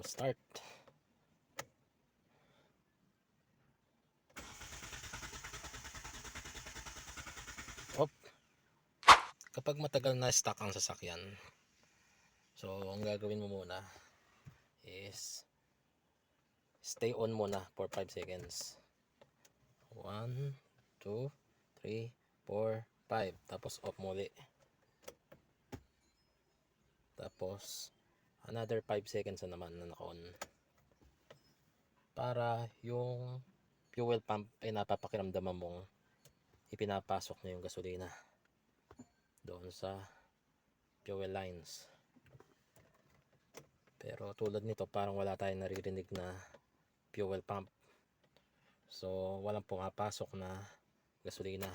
mo start. Op. Kapag matagal na stuck ang sasakyan, so ang gagawin mo muna is stay on muna for 5 seconds. 1, 2, 3, 4, 5. Tapos off muli. Tapos another 5 seconds na naman na naka-on. Para yung fuel pump ay napapakiramdaman mong ipinapasok na yung gasolina doon sa fuel lines. Pero tulad nito parang wala tayong naririnig na fuel pump. So walang pumapasok na gasolina.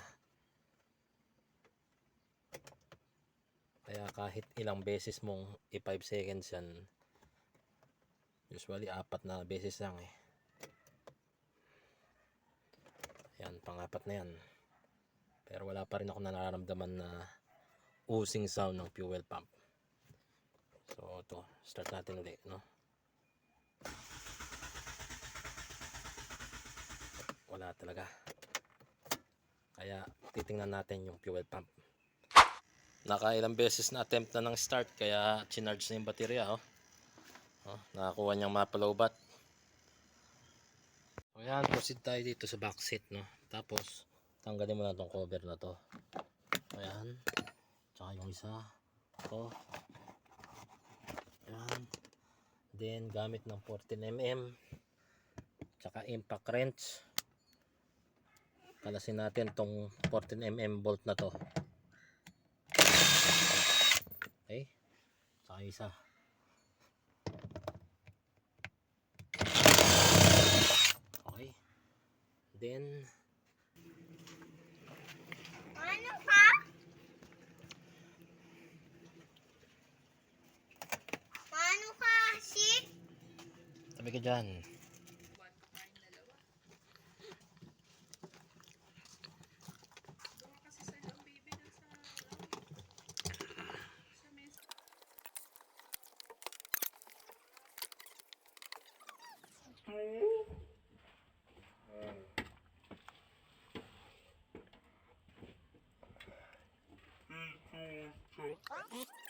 Kaya kahit ilang beses mong i-5 seconds yan, usually apat na beses lang eh. Yan, pang-apat na yan. Pero wala pa rin ako nararamdaman na using sound ng fuel pump. So, ito, start natin ulit, no? Wala talaga. Kaya, titingnan natin yung fuel pump. Nakailang beses na attempt na ng start, kaya chinarge na yung baterya, oh. oh nakakuha niyang mapalobat. So, yan, proceed tayo dito sa back seat, no? Tapos, tanggalin mo na tong cover na to. Ayan. Tsaka yung isa. Ito. Ayan. Then, gamit ng 14mm. Tsaka impact wrench. Kalasin natin tong 14mm bolt na to. Okay. Tsaka isa. Okay. Then, Ano ka? Paano ka, Sik? tabi ka dyan. Huh?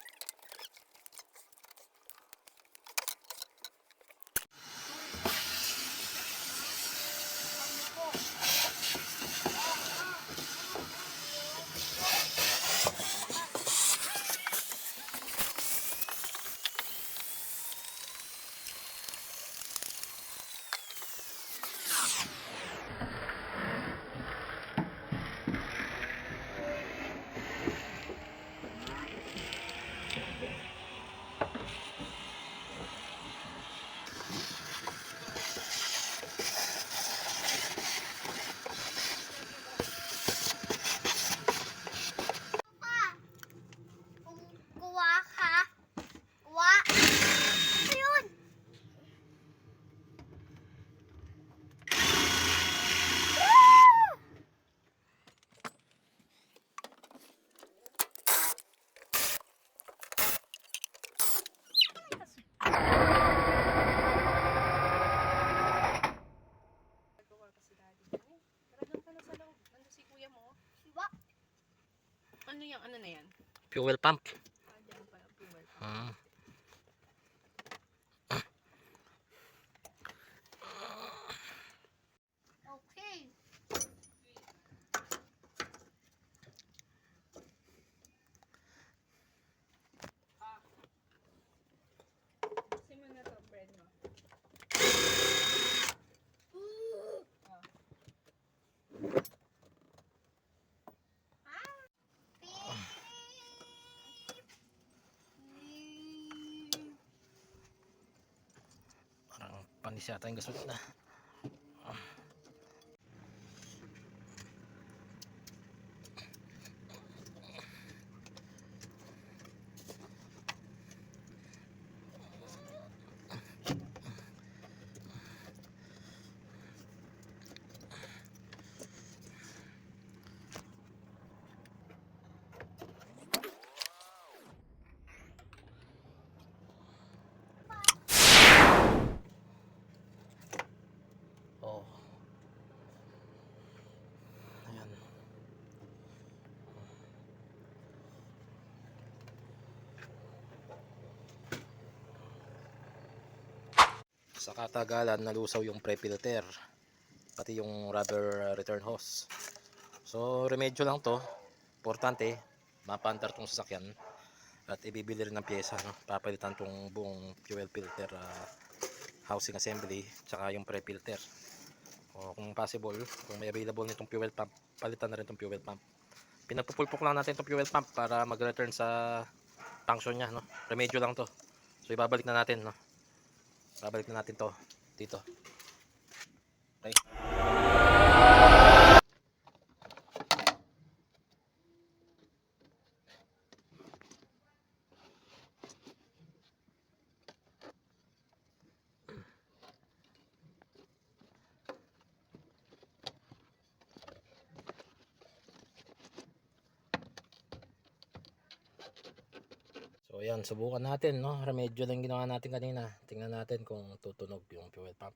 Ano yung ano na yan? Fuel pump. Ah, dyan pala fuel. Hmm. Okay. Panis yata yung gasolina. Sa katagalan nalusaw yung pre-filter pati yung rubber uh, return hose. So remedyo lang to. Importante mapandar tong sasakyan at ibibili rin ng pyesa no? papalitan tong buong fuel filter uh, housing assembly tsaka yung pre-filter o kung possible kung may available nitong fuel pump palitan na rin tong fuel pump. Pinagpupulpok lang natin itong fuel pump para mag-return sa function niya no? Remedyo lang to. So ibabalik na natin no babalik na natin to dito okay So ayan, subukan natin, no? Remedyo lang ginawa natin kanina. Tingnan natin kung tutunog yung fuel pump.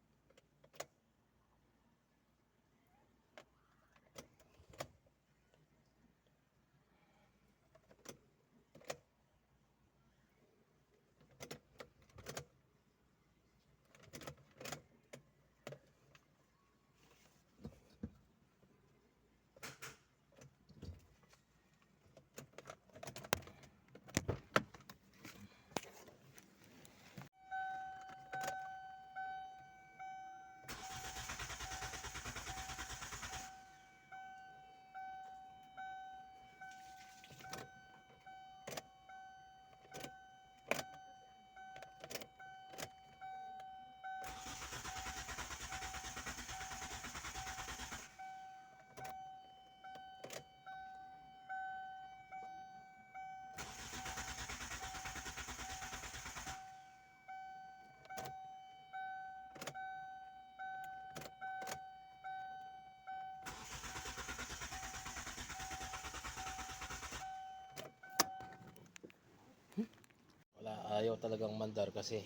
Wala, ayaw talagang mandar kasi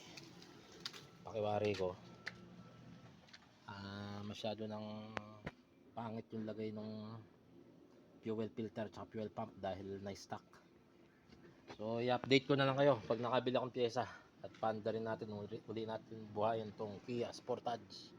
pakiwari ko ah masyado ng pangit yung lagay ng fuel filter at fuel pump dahil na-stuck. So, i-update ko na lang kayo pag nakabili akong pyesa at panda rin natin uli, uli natin buhayin tong Kia Sportage